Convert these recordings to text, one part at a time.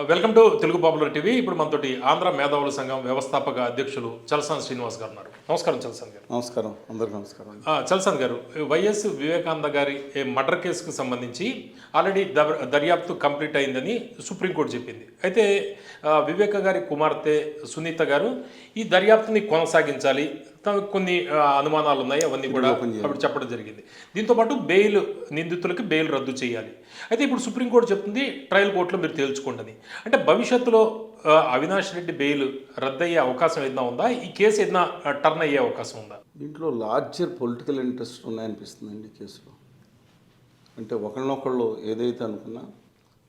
Welcome to Telugu popular TV ఇప్పుడు మనతోటి ఆంధ్ర మేధావుల సంఘం వ్యవస్థాపక అధ్యక్షులు చలసాన్ శ్రీనివాస్ గారు ఉన్నారు. నమస్కారం చలసాన్ గారు. నమస్కారం. అందరికి నమస్కారం. ఆ, చలసాన్ గారు వైఎస్ వివేకానంద గారి మర్డర్ కేసుకు సంబంధించి ఆల్రెడీ దర్- దర్యాప్తు కంప్లీట్ అయిందని సుప్రీంకోర్టు చెప్పింది. అయితే ఆ, వివేక గారి కుమార్తె సునీత గారు ఈ దర్యాప్తుని కొనసాగించాలి కొన్ని అనుమానాలు ఉన్నాయి అవన్నీ కూడా అప్పుడు చెప్పడం జరిగింది. దీంతోపాటు బెయిల్ నిందితులకి బెయిల్ రద్దు చేయాలి. అయితే ఇప్పుడు సుప్రీంకోర్టు చెప్తుంది ట్రయల్ కోర్టులో మీరు తేల్చుకోండి. అంటే భవిష్యత్తులో అవినాష్ రెడ్డి బెయిల్ రద్దయ్యే అవకాశం ఏదైనా ఉందా? ఈ కేసు ఏదైనా టర్న్ అయ్యే అవకాశం ఉందా? దీంట్లో లార్జర్ పొలిటికల్ ఇంట్రెస్ట్ ఉన్నాయనిపిస్తుందండి కేసులో. అంటే ఒకళ్ళనొకళ్ళు ఏదైతే అనుకున్నా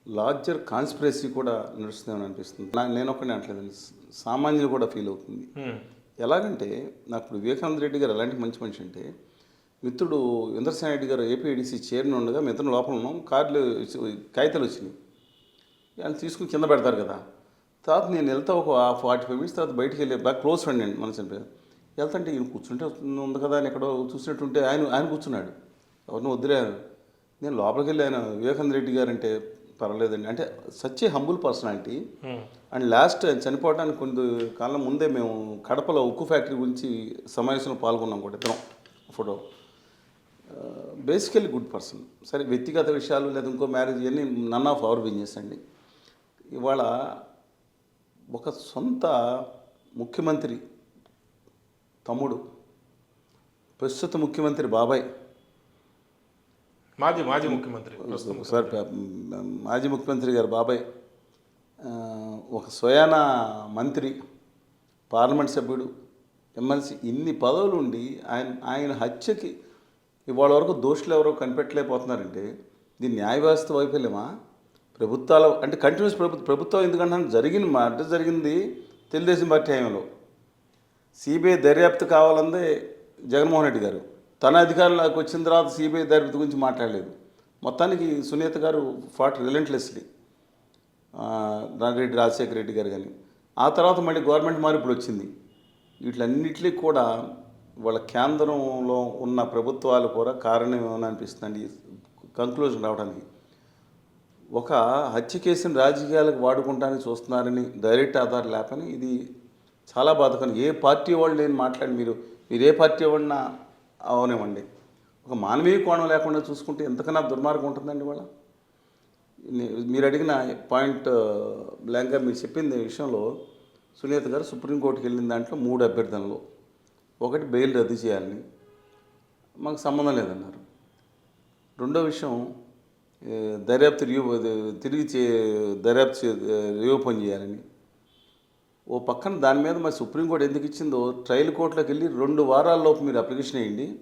లార్జర్ కాన్స్పిరసీ కూడా నడుస్తుందని అనిపిస్తుంది. నేను ఒక్కడే అంటలేదండి సామాన్యులు కూడా ఫీల్ అవుతుంది. ఎలాగంటే నాకు ఇప్పుడు వివేకానంద రెడ్డి గారు ఎలాంటి మంచి మనిషి అంటే మిత్రుడు ఇంద్రసేన రెడ్డి గారు ఏపీఐడిసి చైర్మన్ ఉండగా మిత్రుడు లోపల ఉన్నాం కార్డులు కాగితాలు వచ్చినాయి. వాళ్ళు తీసుకుని కింద పెడతారు కదా. తర్వాత నేను వెళ్తా ఒక ఫార్టీ ఫైవ్ మినిట్స్ తర్వాత బయటికి వెళ్ళి బాగా క్లోజ్ ఫ్రెండ్ అండి మన చనిపోయారు వెళ్తుంటే ఈయన కూర్చుంటే ఉంది కదా అని ఎక్కడో చూసినట్టుంటే ఆయన ఆయన కూర్చున్నాడు. ఎవరిని వదిలేరు నేను లోపలికి వెళ్ళి ఆయన వివేకానంద రెడ్డి గారు అంటే పర్వాలేదండి. అంటే such humble personality hmm. And last చనిపోవడానికి కొన్ని కాలం ముందే మేము కడపలో ఉక్కు ఫ్యాక్టరీ గురించి సమావేశంలో పాల్గొన్నాం కూడా ఇద్దరం ఫోటో. బేసికలీ గుడ్ పర్సన్ సరే వ్యక్తిగత విషయాలు లేదా ఇంకో మ్యారేజ్ ఇవన్నీ నన్ ఆఫ్ అవర్ బిజినెస్ అండి. ఇవాళ ఒక సొంత ముఖ్యమంత్రి తమ్ముడు ప్రస్తుత ముఖ్యమంత్రి బాబాయ్ మాజీ మాజీ ముఖ్యమంత్రి సార్ మాజీ ముఖ్యమంత్రి గారు బాబాయ్ ఒక స్వయాన మంత్రి పార్లమెంట్ సభ్యుడు ఎమ్మెల్సీ ఇన్ని పదవులు ఉండి ఆయన ఆయన హత్యకి ఇవాళ వరకు దోషులు ఎవరో కనిపెట్టలేకపోతున్నారంటే దీని న్యాయ వ్యవస్థ వైఫల్యమా? ప్రభుత్వాల అంటే కంటిన్యూస్ ప్రభు ప్రభుత్వం ఎందుకంటే జరిగింది మా జరిగింది తెలుగుదేశం పార్టీ హయాంలో. సిబిఐ దర్యాప్తు కావాలందే జగన్మోహన్ రెడ్డి గారు. తన అధికారంలోకి వచ్చిన తర్వాత సిబిఐ దర్యాప్తు గురించి మాట్లాడలేదు. మొత్తానికి సునీత గారు ఫాట్ రిలెంట్లెస్లీ నాగిరెడ్డి రాజశేఖర రెడ్డి గారు కానీ ఆ తర్వాత మళ్ళీ గవర్నమెంట్ మార్పులు వచ్చింది. వీటిలన్నిటికీ కూడా వాళ్ళ కేంద్రంలో ఉన్న ప్రభుత్వాలు కూడా కారణం ఏమని అనిపిస్తుందండి? కంక్లూజన్ రావడానికి. ఒక హత్య కేసుని రాజకీయాలకు వాడుకుంటానికి చూస్తున్నారని డైరెక్ట్ ఆధారం లేపని ఇది చాలా బాధకరం. ఏ పార్టీ వాళ్ళు నేను మాట్లాడి మీరు మీరు ఏ పార్టీ వాడినా అవనివ్వండి. ఒక మానవీయ కోణం లేకుండా చూసుకుంటే ఎంతకన్నా దుర్మార్గం ఉంటుందండి వాళ్ళ మీరు అడిగిన పాయింట్ బ్లాంక్గా మీరు చెప్పింది విషయంలో సునీత గారు సుప్రీంకోర్టుకి వెళ్ళిన దాంట్లో మూడు అభ్యర్థనలు. ఒకటి బెయిల్ రద్దు చేయాలని. మాకు సంబంధం లేదన్నారు. రెండో విషయం దర్యాప్తు రియూ తిరిగి చే దర్యాప్తు చే- చేయాలని. ఓ పక్కన దాని మీద మరి సుప్రీంకోర్టు ఎందుకు ఇచ్చిందో ట్రయల్ కోర్టులోకి వెళ్ళి రెండు వారాల లోపు మీరు అప్లికేషన్ వేయండి.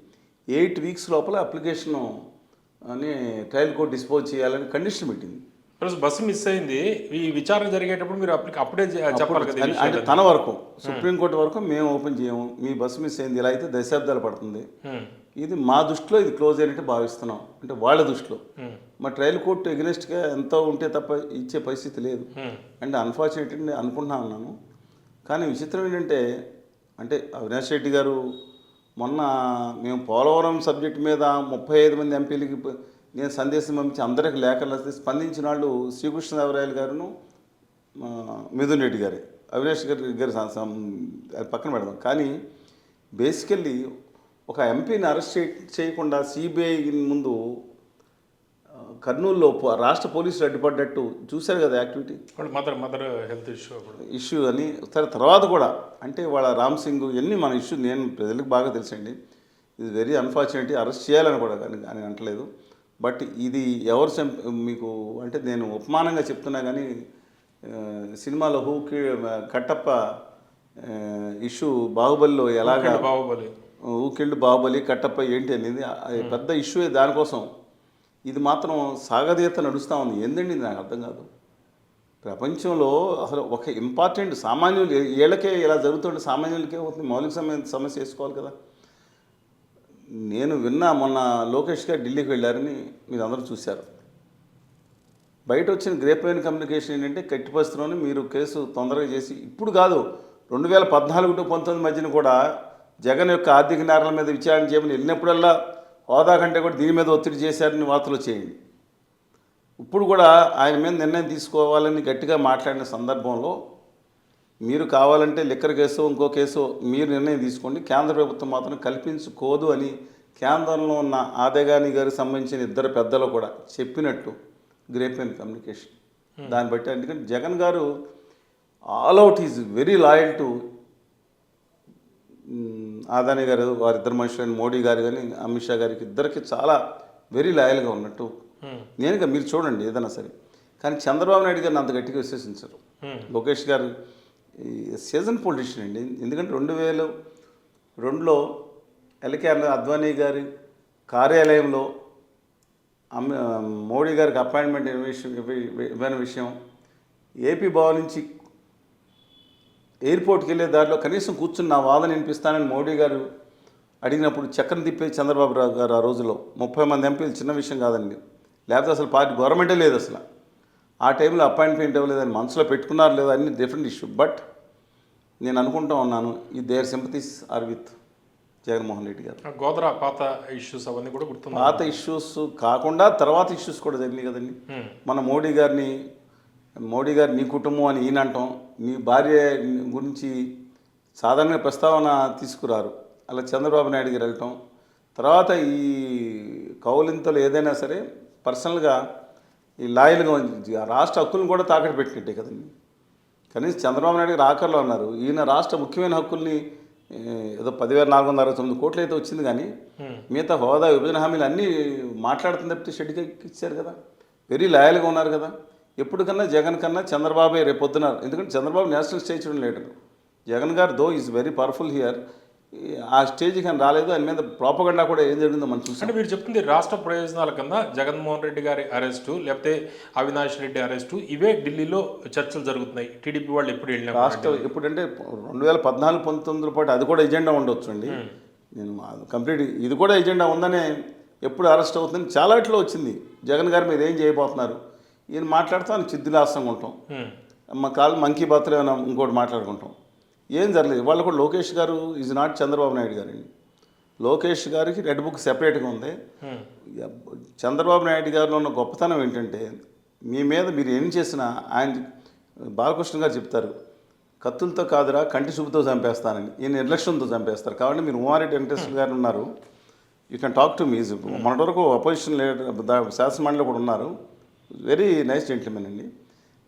ఎయిట్ వీక్స్ లోపల అప్లికేషన్ అని ట్రయల్ కోర్టు డిస్పోజ్ చేయాలని కండిషన్ పెట్టింది. ప్లస్ బస్సు మిస్ అయింది. ఈ విచారణ జరిగేటప్పుడు మీరు అప్లిక అప్పుడే చెప్పాలి అంటే. తన వరకు సుప్రీంకోర్టు వరకు మేము ఓపెన్ చేయము. మీ బస్సు మిస్ అయింది. ఇలా అయితే దశాబ్దాలు పడుతుంది. హ్మ్. ఇది మా దృష్టిలో ఇది క్లోజ్ అయినట్టు భావిస్తున్నాం. అంటే వాళ్ళ దృష్టిలో. హ్మ్. మా ట్రయల్ కోర్టు ఎగ్నెస్ట్గా ఎంతో ఉంటే తప్ప ఇచ్చే పరిస్థితి లేదు. అంటే అన్ఫార్చునేట్ అని అనుకుంటున్నా ఉన్నాను కానీ విచిత్రం ఏంటంటే అంటే అవినాష్ రెడ్డి గారు మొన్న మేము పోలవరం సబ్జెక్ట్ మీద ముప్పై ఐదు మంది ఎంపీలకి నేను సందేశం పంపించి అందరికి లేఖలు వస్తే స్పందించిన వాళ్ళు శ్రీకృష్ణదేవరాయలు గారును మిథున్ రెడ్డి గారి. అవినాష్ గారి గారి అది పక్కన పెడదాం. కానీ బేసికల్లీ ఒక ఎంపీని అరెస్ట్ చేయకుండా సిబిఐ ముందు కర్నూలులో రాష్ట్ర పోలీసులు అడ్డుపడ్డట్టు చూశారు కదా activity? Mother mother health issue issue అని. సరే తర్వాత కూడా అంటే వాళ్ళ రామ్ సింగ్ ఇవన్నీ మన ఇష్యూ నేను ప్రజలకు బాగా తెలుసండి. ఇది వెరీ అన్ఫార్చునేట్ అరెస్ట్ చేయాలని కూడా కానీ అని అంటలేదు. బట్ ఇది ఎవరు మీకు అంటే నేను ఉపమానంగా చెప్తున్నా కానీ సినిమాలో హూకి కట్టప్ప ఇష్యూ బాహుబలిలో ఎలాగా బాహుబలి. ఊకిళ్ళు బాహుబలి కట్టప్ప ఏంటి అనేది పెద్ద ఇష్యూ దానికోసం. ఇది మాత్రం సాగదీత నడుస్తూ ఉంది. ఏందండి ఇది? నాకు అర్థం కాదు. ప్రపంచంలో అసలు ఒక ఇంపార్టెంట్ సామాన్యులు ఏళ్ళకే ఇలా జరుగుతుంటే సామాన్యులకే అవుతుంది. మౌలిక సమయ సమస్య చేసుకోవాలి కదా. నేను విన్నా మొన్న లోకేష్ గారు ఢిల్లీకి వెళ్ళారని మీరు అందరూ చూశారు. బయట వచ్చిన గ్రేప్ వైన్ కమ్యూనికేషన్ ఏంటంటే కట్టి పరిస్థితిలోనే మీరు కేసు తొందరగా చేసి ఇప్పుడు కాదు రెండు వేల పద్నాలుగు టు పంతొమ్మిది మధ్యన కూడా జగన్ యొక్క ఆర్థిక నేరాల మీద విచారణ చేయమని వెళ్ళినప్పుడల్లా హోదా కంటే కూడా దీని మీద ఒత్తిడి చేశారని వార్తలు చేయండి ఇప్పుడు కూడా ఆయన మీద నిర్ణయం తీసుకోవాలని గట్టిగా మాట్లాడిన సందర్భంలో మీరు కావాలంటే లిక్కర్ కేసు ఇంకో కేసు మీరు నిర్ణయం తీసుకోండి. కేంద్ర ప్రభుత్వం మాత్రం కల్పించుకోదు అని కేంద్రంలో ఉన్న ఆదగాని గారికి సంబంధించిన ఇద్దరు పెద్దలు కూడా చెప్పినట్టు గ్రేప్ కమ్యూనికేషన్. దాన్ని బట్టి ఎందుకంటే జగన్ గారు all out is very loyal to Adani గారు వారిద్దరు మనుషులైన మోడీ గారు కానీ అమిత్ షా గారికి ఇద్దరికి చాలా వెరీ లాయల్గా ఉన్నట్టు నేనుగా మీరు చూడండి ఏదైనా సరే. కానీ చంద్రబాబు నాయుడు గారిని అంత గట్టిగా విశ్వసించరు. లోకేష్ గారు ఈ సీజన్ పొలిటీషియన్ అండి. ఎందుకంటే రెండు వేల రెండులో ఎల్కేఆర్ అద్వానీ గారి కార్యాలయంలో మోడీ గారికి అపాయింట్మెంట్ ఇవ్వ విషయం ఇవ్వ- ఇవ్వని విషయం ఏపీ భవన్ నుంచి ఎయిర్పోర్ట్కి వెళ్ళే దారిలో కనీసం కూర్చుని నా వాదన వినిపిస్తానని మోడీ గారు అడిగినప్పుడు చక్రం తిప్పే చంద్రబాబు రావు గారు ఆ రోజులో ముప్పై మంది ఎంపీలు చిన్న విషయం కాదండి. లేకపోతే అసలు పార్టీ గవర్నమెంటే లేదు అసలు. ఆ టైంలో అపాయింట్మెంట్ ఇవ్వలేదని మనసులో పెట్టుకున్నారు లేదా అన్ని డిఫరెంట్ ఇష్యూ. బట్ నేను అనుకుంటా ఉన్నాను ఈ their sympathies are with Jaganmohan Reddy గారు. గోదరా పాత ఇష్యూస్ అవన్నీ కూడా గుర్తుంది పాత ఇష్యూస్ కాకుండా తర్వాత ఇష్యూస్ కూడా జరిగినాయి కదండి. మన మోడీ గారిని మోడీ గారు నీ కుటుంబం అని ఈయన అంటాం నీ భార్య గురించి సాధారణ ప్రస్తావన తీసుకురారు. అలా చంద్రబాబు నాయుడు గారు వెళ్ళటం. తర్వాత ఈ కౌలింతలు ఏదైనా సరే పర్సనల్గా ఈ లాయల్గా రాష్ట్ర హక్కులను కూడా తాకట్టు పెట్టినట్టే కదండి కనీసం చంద్రబాబు నాయుడు గారు ఆఖరిలో ఉన్నారు. ఈయన రాష్ట్ర ముఖ్యమైన హక్కుల్ని ఏదో పదివేల నాలుగు వందల అరవై తొమ్మిది కోట్లు అయితే వచ్చింది కానీ మిగతా హోదా విభజన హామీలు అన్నీ మాట్లాడుతున్న తప్పితే షెడ్కి ఇచ్చారు కదా. వెరీ లాయల్గా ఉన్నారు కదా. ఎప్పటికన్నా జగన్ కన్నా చంద్రబాబే రేపు పొద్దున. ఎందుకంటే Chandrababu national stage leader Jagan గారు though is very powerful here ఆ స్టేజ్కి ఆయన రాలేదు. ఆయన మీద ప్రాపగండా కూడా ఏం జరిగిందో మనం చూసాం. అంటే మీరు చెప్తుంది రాష్ట్ర ప్రయోజనాల కింద జగన్మోహన్ రెడ్డి గారి అరెస్టు లేకపోతే అవినాష్ రెడ్డి అరెస్టు ఇవే ఢిల్లీలో చర్చలు జరుగుతున్నాయి. టీడీపీ వాళ్ళు ఎప్పుడు వెళ్ళినా రాష్ట్ర ఎప్పుడంటే రెండు వేల పద్నాలుగు పంతొమ్మిది పాటు అది కూడా ఎజెండా ఉండొచ్చు అండి. నేను కంప్లీట్ ఇది కూడా ఎజెండా ఉందనే ఎప్పుడు అరెస్ట్ అవుతుందని చాలా ఇట్లో వచ్చింది. జగన్ గారి మీద ఏం చేయబోతున్నారు? ఈయన మాట్లాడుతూ ఆయన చిద్దిలాసంగా ఉంటాం. మా కాల్ మంకీ బాత్లో ఏమైనా ఇంకోటి మాట్లాడుకుంటాం. ఏం జరగలేదు. వాళ్ళు కూడా లోకేష్ గారు ఈజ్ నాట్ చంద్రబాబు నాయుడు గారండి లోకేష్ గారికి రెడ్ బుక్ సెపరేట్గా ఉంది. చంద్రబాబు నాయుడు గారిలో ఉన్న గొప్పతనం ఏంటంటే మీ మీద మీరు ఏం చేసినా ఆయన బాలకృష్ణ గారు చెప్తారు కత్తులతో కాదురా కంటి చూపుతో చంపేస్తానని. ఈయన నిర్లక్ష్యంతో చంపేస్తారు. కాబట్టి మీరు ఉమారెడ్డి వెంకటేశ్వర గారు ఉన్నారు. యూ కెన్ టాక్ టు మీజ్ మొన్నటి వరకు అపోజిషన్ లీడర్ శాసనమండలిలో కూడా ఉన్నారు. వెరీ నైస్ జెంట్మెన్ అండి.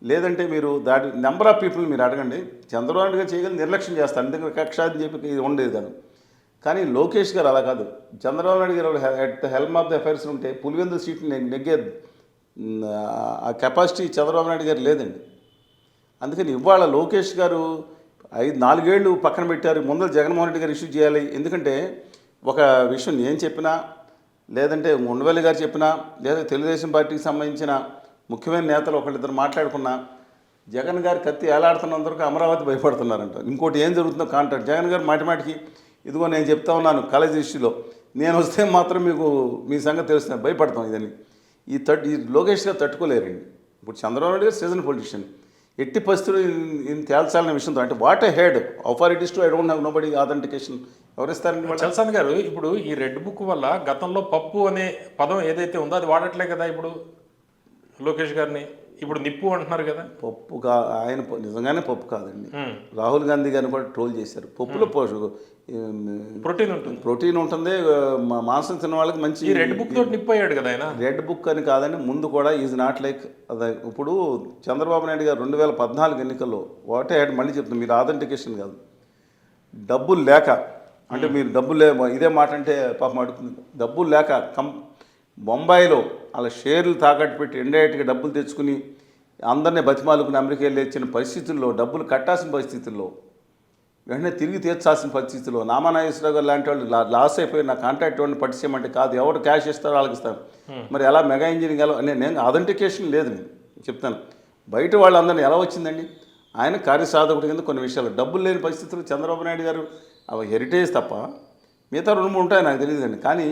లేదంటే మీరు దాటి నెంబర్ ఆఫ్ పీపుల్ మీరు అడగండి. చంద్రబాబు గారు చేయగలి నిర్లక్ష్యం చేస్తారు. ఎందుకంటే కక్ష అని చెప్పి ఇది ఉండేది కాదు. కానీ లోకేష్ గారు అలా కాదు. చంద్రబాబు నాయుడు గారు head the helm of the affairs ఉంటే పులివెందు సీట్ని నెగ్గే ఆ కెపాసిటీ చంద్రబాబు నాయుడు గారు లేదండి. అందుకని ఇవాళ లోకేష్ గారు ఐదు నాలుగేళ్ళు పక్కన పెట్టారు. ముందర జగన్మోహన్ రెడ్డి గారు ఇష్యూ చేయాలి. ఎందుకంటే ఒక విషయం నేను చెప్పినా లేదంటే ఉండవల్లి గారు చెప్పినా లేదా తెలుగుదేశం పార్టీకి సంబంధించిన ముఖ్యమైన నేతలు ఒకళ్ళిద్దరు మాట్లాడుకున్నా జగన్ గారి కత్తి ఏలాడుతున్నందుకు అమరావతి భయపడుతున్నారంట. ఇంకోటి ఏం జరుగుతుందో కాంట్రాక్ట్. జగన్ గారు మాటిమాటికి ఇదిగో నేను చెప్తా ఉన్నాను కాలేజ్ ఇష్యూలో నేను వస్తే మాత్రం మీకు మీ సంగతి తెలుస్తుంది భయపడతాం ఇదని. ఈ తట్ ఈ లోకేష్ గారు తట్టుకోలేరండి. ఇప్పుడు చంద్రబాబు నాయుడు గారు సీజన్ పొలిటీషియన్. ఎట్టి పరిస్థితులు ఈయన తేల్చాలనే విషయంతో అంటే what a head is to I don't have nobody authentication ఎవరిస్తారండి Chalasani గారు ఇప్పుడు ఈ రెడ్ బుక్ వల్ల గతంలో పప్పు అనే పదం ఏదైతే ఉందో అది వాడట్లే కదా ఇప్పుడు? లోకేష్ గారిని ఇప్పుడు నిప్పు అంటున్నారు కదా? పప్పు కా ఆయన నిజంగానే పప్పు కాదండి. రాహుల్ గాంధీ గారిని కూడా ట్రోల్ చేశారు. పప్పులో పోషక ప్రోటీన్ ఉంటుంది. ప్రోటీన్ ఉంటుంది. మా- మాంసం తిన్న వాళ్ళకి మంచి ఈ రెడ్ బుక్ తోటి నిప్పు అయ్యాడు కదా ఆయన? రెడ్ బుక్ అని కాదండి ముందు కూడా ఈజ్ నాట్ లైక్ అదే. ఇప్పుడు చంద్రబాబు నాయుడు గారు రెండు వేల పద్నాలుగు ఎన్నికల్లో వాటే హెడ్ మళ్ళీ చెప్తాను మీరు ఆథెంటికేషన్ కాదు. డబ్బులు లేక అంటే మీరు డబ్బులు లే ఇదే మాట అంటే పాపం అడుగుతుంది. డబ్బులు లేక కం బొంబాయిలో వాళ్ళ షేర్లు తాకట్టు పెట్టి ఇండైరెక్ట్గా డబ్బులు తెచ్చుకుని అందరినీ బతిమాలుకుని అమెరికా వెళ్ళి వచ్చిన పరిస్థితుల్లో డబ్బులు కట్టాల్సిన పరిస్థితుల్లో వెంటనే తిరిగి తీర్చాల్సిన పరిస్థితిలో నామానాగేశ్వరరావు గారు లాంటి వాళ్ళు లాస్ అయిపోయి నా కాంట్రాక్ట్ వాడిని పట్టించేయమంటే కాదు ఎవరు క్యాష్ ఇస్తారో వాళ్ళకి ఇస్తాను. మరి ఎలా మెగా ఇంజనీరింగ్ ఎలా నేను నేను అథెంటికేషన్ లేదు నేను చెప్తాను. బయట వాళ్ళందరినీ ఎలా వచ్చిందండి? ఆయన కార్యసాధకుడి కింద కొన్ని విషయాలు డబ్బులు లేని పరిస్థితులు చంద్రబాబు నాయుడు గారు అవి హెరిటేజ్ తప్ప మిగతా రెండు మూడు ఉంటాయి నాకు తెలియదండి కానీ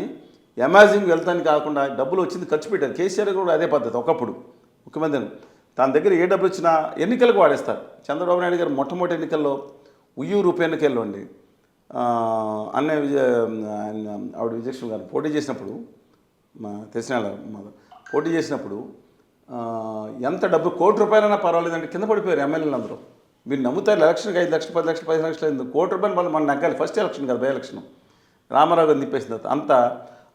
అమాజింగ్ వెళ్తానికి కాకుండా డబ్బులు వచ్చింది ఖర్చు పెట్టారు కేసీఆర్ కూడా అదే పద్ధతి ఒకప్పుడు ముఖ్యమంత్రి తన దగ్గర ఏ డబ్బులు వచ్చినా ఎన్నికలకు వాడేస్తారు. చంద్రబాబు నాయుడు గారు మొట్టమొదటి ఎన్నికల్లో ఉయ్యూరు ఉప అన్న విజయ ఆవిడ విజయలక్ష్మి గారు పోటీ చేసినప్పుడు మా తెలిసిన పోటీ చేసినప్పుడు ఎంత డబ్బు కోటి రూపాయలైనా పర్వాలేదంటే కింద పడిపోయారు ఎమ్మెల్యేలు అందరూ. మీరు నమ్ముతారు ఎలక్షన్కి ఐదు లక్షలు పది లక్షలు పది లక్షలు అయింది. కోటి రూపాయలు మళ్ళీ మనం నగ్గాలి ఫస్ట్ ఎలక్షన్ కదా బై ఎలక్షన్. రామారావు గారు తిప్పేసిన తర్వాత అంత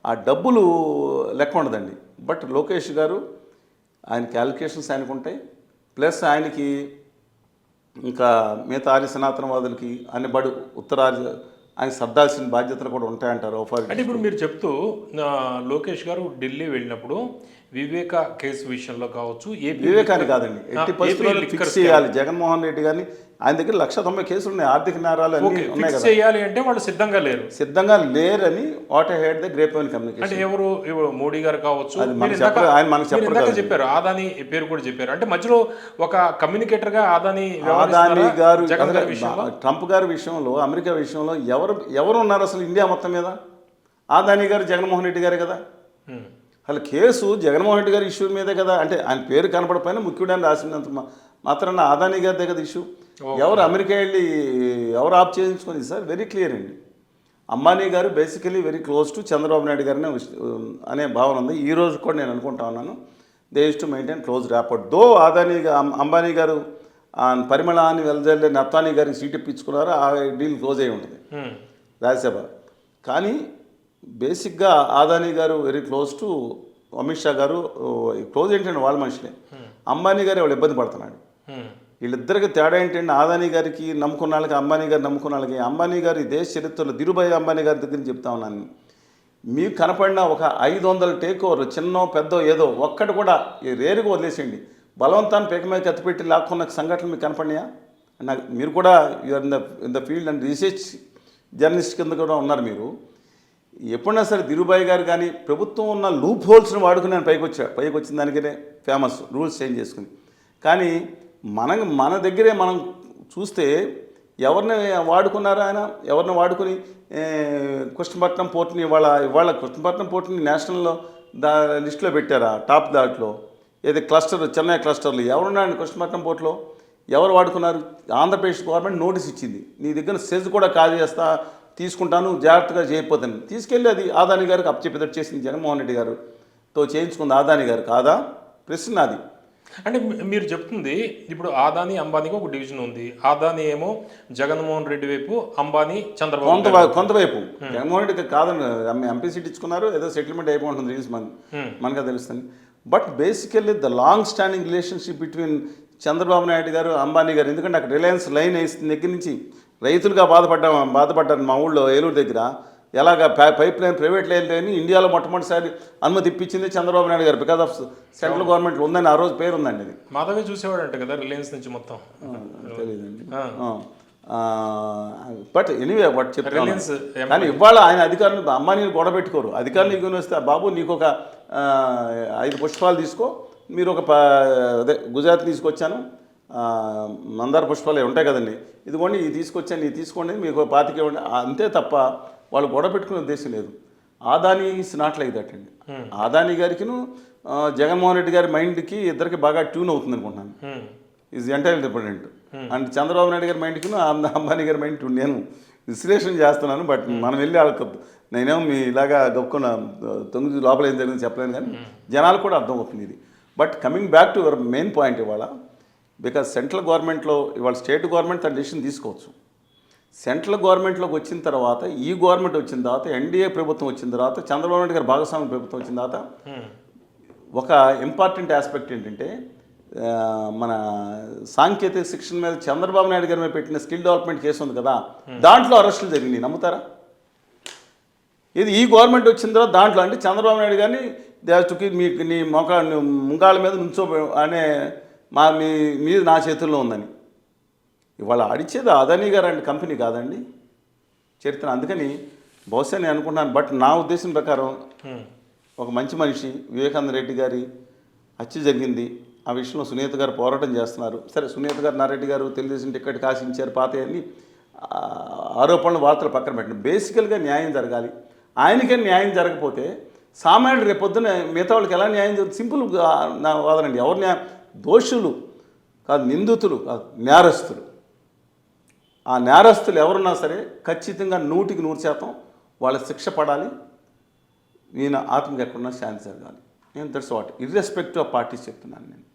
ఆ డబ్బులు లెక్క ఉండదండి. బట్ లోకేష్ గారు ఆయన క్యాలిక్యులేషన్స్ ఆయనకు ఉంటాయి ప్లస్ ఆయనకి ఇంకా మిగతా ఆర్య సనాతనవాదులకి అన్ని బడు ఉత్తరాది ఆయన సర్దాల్సిన బాధ్యతలు కూడా ఉంటాయంటారు అంటే ఇప్పుడు మీరు చెప్తూ లోకేష్ గారు ఢిల్లీ వెళ్ళినప్పుడు వివేక కేసు విషయంలో కావచ్చు ఏపీ వివేకాన్ని కాదండి. ఎట్టి పరిస్థితుల్లో ఫిక్స్ చేయాలి. జగన్మోహన్ రెడ్డి గారిని ఆయన దగ్గర లక్ష తొంభై కేసులు ఉన్నాయి. ఆర్థిక నేరాలు అన్నీ ఉన్నాయి కదా. చేయాలి అంటే వాళ్ళు సిద్ధంగా లేరు. సిద్ధంగా లేరని what head the grapevine communication. అంటే ఎవరు? మోడీ గారు కావచ్చు. ఆయన మనకు చెప్పరు. చెప్పారు ఆదాని పేరు కూడా చెప్పారు. అంటే మధ్యలో ఒక కమ్యూనికేటర్గా ఆదాని వ్యవహరిస్తున్నారా? గారు గారి ట్రంప్ గారి విషయంలో అమెరికా విషయంలో ఎవరు ఎవరు ఉన్నారు అసలు ఇండియా మొత్తం మీద? ఆదానీ గారు జగన్మోహన్ రెడ్డి గారే కదా. అసలు కేసు జగన్మోహన్ రెడ్డి గారి ఇష్యూ మీదే కదా. అంటే ఆయన పేరు కనపడపోయినా ముఖ్యుడని రాసినంత మా- మాత్రాన ఆదానీ గారిదే కదా ఇష్యూ. ఎవరు అమెరికా వెళ్ళి ఎవరు ఆప్ చేయించుకుంది సార్? వెరీ క్లియర్ అండి. అంబానీ గారు basically very close to Chandrababu Naidu గారిని అనే భావన ఉంది. ఈ రోజు కూడా నేను అనుకుంటా ఉన్నాను. They to maintain close rapport though Adani గా- అం- అంబానీ గారు పరిమళాన్ని వెలజల్లే నత్తానీ గారికి సీట్ ఇప్పించుకున్నారు ఆ డీల్ క్లోజ్ అయి ఉంటుంది. హ్మ్. రాజ్యసభ. కానీ బేసిక్గా ఆదానీ గారు very close to Amit Shah గారు క్లోజ్ ఏంటంటే వాళ్ళ మనుషులే. అంబానీ గారు వాళ్ళు ఇబ్బంది పడుతున్నాడు? హ్మ్. వీళ్ళిద్దరికి తేడా ఏంటంటే ఆదాని గారికి నమ్ముకున్న వాళ్ళకి అంబానీ గారు నమ్ముకున్న వాళ్ళకి అంబానీ గారు ఈ దేశ చరిత్రలో దిరుభాయ్ అంబానీ గారి దగ్గర చెప్తా ఉన్నాను. మీకు కనపడిన ఒక ఐదు వందల టేక్ ఓవర్ చిన్నో పెద్దో ఏదో ఒక్కటి కూడా రేరుగా వదిలేసేయండి. బలవంతాన్ని పేక మీద కత్తిపెట్టి లాక్కున్న సంఘటనలు మీకు కనపడినాయా? నాకు మీరు కూడా you are in the in the field and research journalist కింద కూడా ఉన్నారు మీరు. ఎప్పుడైనా సరే ధీరుబాయి గారు కానీ ప్రభుత్వం ఉన్న లూప్ హోల్స్ని వాడుకుని నేను పైకి వచ్చా పైకి వచ్చిన దానికనే ఫేమస్ రూల్స్ చేంజ్ చేసుకుని. కానీ మన మన దగ్గరే మనం చూస్తే ఎవరిని వాడుకున్నారు ఆయన? ఎవరిని వాడుకుని కృష్ణపట్నం పోర్ట్ని ఇవాళ ఇవాళ కృష్ణపట్నం పోర్ట్ని నేషనల్లో దా లిస్టులో పెట్టారా? టాప్ దాట్లో. ఏది క్లస్టర్ చెన్నై క్లస్టర్లు ఎవరున్నారండి కృష్ణపట్నం పోర్ట్లో? ఎవరు వాడుకున్నారు? ఆంధ్రప్రదేశ్ గవర్నమెంట్ నోటీస్ ఇచ్చింది. నీ దగ్గర సెజ్ కూడా కాల్ చేస్తా తీసుకుంటాను జాగ్రత్తగా చేయకపోతాను. తీసుకెళ్ళి అది ఆదాని గారికి అప్పచెప్పేటట్టు చేసింది జగన్మోహన్ రెడ్డి గారుతో చేయించుకుంది ఆదాని గారు. కాదా? ప్రశ్న అది అంటే మీరు చెప్తుంది ఇప్పుడు ఆదాని అంబానీకి ఒక డివిజన్ ఉంది. ఆదాని ఏమో జగన్మోహన్ రెడ్డి వైపు అంబానీ చంద్రబాబు కొంత. కొంతవైపు జగన్మోహన్ రెడ్డి కాదని ఎంపీ సీట్ ఇచ్చుకున్నారు ఏదో సెటిల్మెంట్ అయిపోతుంది రీల్స్ మన. మనకు తెలుస్తుంది. But basically the long standing relationship between Chandrababu Naidu గారు అంబానీ గారు ఎందుకంటే అక్కడ రిలయన్స్ లైన్ వేసిన దగ్గర నుంచి? రైతులుగా బాధపడ్డా బాధపడ్డారు మా ఊళ్ళో ఏలూరు దగ్గర. ఎలాగ పైప్ లైన్ ప్రైవేట్ లైన్ లేని ఇండియాలో మొట్టమొదటిసారి అనుమతి ఇప్పించింది చంద్రబాబు నాయుడు గారు. బికాస్ ఆఫ్ సెంట్రల్ గవర్నమెంట్ ఉందని ఆ రోజు పేరు ఉందండి అది మాధవే చూసేవాడు అంట కదా రిలయన్స్ నుంచి మొత్తం. తెలియదండి. బట్ ఎనీవే వాట్ చెప్తాను. కానీ ఇవాళ ఆయన అధికారులు అంబానీని గొడవ పెట్టుకోరు అధికారులు నీకు వస్తే బాబు నీకు ఒక ఐదు పుష్పాలు తీసుకో మీరు ఒక అదే గుజరాత్ తీసుకొచ్చాను. మందార పుష్పాలు ఉంటాయి కదండి. ఇదిగోండి ఇది తీసుకొచ్చాను ఇది తీసుకోండి మీకు పాతిక అంతే తప్ప వాళ్ళు గొడవ పెట్టుకునే ఉద్దేశం లేదు. Adani is not like that అండి ఆదాని గారికిను జగన్మోహన్ రెడ్డి గారి మైండ్కి ఇద్దరికి బాగా ట్యూన్ అవుతుంది అనుకుంటున్నాను. Is entire dependent and Chandrababu Naidu గారి మైండ్కి అంబానీ గారి మైండ్ నేను విశ్లేషణ చేస్తున్నాను బట్ మనం వెళ్ళి వాళ్ళకి నేనేమో మీ ఇలాగా గొప్పకున్న తొమ్మిది లోపల ఏం జరిగింది చెప్పలేను కానీ జనాలు కూడా అర్థం అవుతుంది ఇది. But coming back to your main point ఇవాళ బికాజ్ సెంట్రల్ గవర్నమెంట్లో ఇవాళ స్టేట్ గవర్నమెంట్ తన డిసిషన్ తీసుకోవచ్చు. సెంట్రల్ గవర్నమెంట్లోకి వచ్చిన తర్వాత ఈ గవర్నమెంట్ వచ్చిన తర్వాత ఎన్డీఏ ప్రభుత్వం వచ్చిన తర్వాత చంద్రబాబు నాయుడు గారి భాగస్వామ్య ప్రభుత్వం వచ్చిన తర్వాత. ఒక ఇంపార్టెంట్ ఆస్పెక్ట్ ఏంటంటే మన సాంకేతిక శిక్షణ మీద చంద్రబాబు నాయుడు గారి మీద పెట్టిన స్కిల్ డెవలప్మెంట్ కేసు ఉంది కదా దాంట్లో అరెస్టులు జరిగినాయి. నమ్ముతారా? ఇది ఈ గవర్నమెంట్ వచ్చిన తర్వాత దాంట్లో అంటే చంద్రబాబు నాయుడు గారిని దేశకి మీ నీ మొక ముంగాళ్ళ మీద నుంచో అనే మా మీ మీద నా చేతుల్లో ఉందని. ఇవాళ అడిచేది అదానీ గారు కంపెనీ కాదండి చరిత్ర. అందుకని బహుశా నేను అనుకుంటున్నాను బట్ నా ఉద్దేశం ప్రకారం ఒక మంచి మనిషి వివేకానంద రెడ్డి గారి హత్య జరిగింది. ఆ విషయంలో సునీత గారు పోరాటం చేస్తున్నారు. సరే సునీత గారు నారెడ్డి గారు తెలుగుదేశం టికెట్ కాసించారు పాత అని ఆరోపణలు వార్తలు పక్కన పెట్టండి. బేసికల్గా న్యాయం జరగాలి. ఆయనకే న్యాయం జరగకపోతే సామాన్యుడు రేపొద్దున మిగతా వాళ్ళకి ఎలా న్యాయం జరుగుతుంది? సింపుల్ నా వాదనండి ఎవరు న్యాయం? దోషులు కాదు నిందితులు కాదు నేరస్తులు ఆ నేరస్తులు ఎవరున్నా సరే ఖచ్చితంగా నూటికి నూరు శాతం వాళ్ళ శిక్ష పడాలి. ఈయన ఆత్మకి ఎక్కడున్నా శాంతి జరగాలి. నేను that's what irrespective of parties చెప్తున్నాను నేను.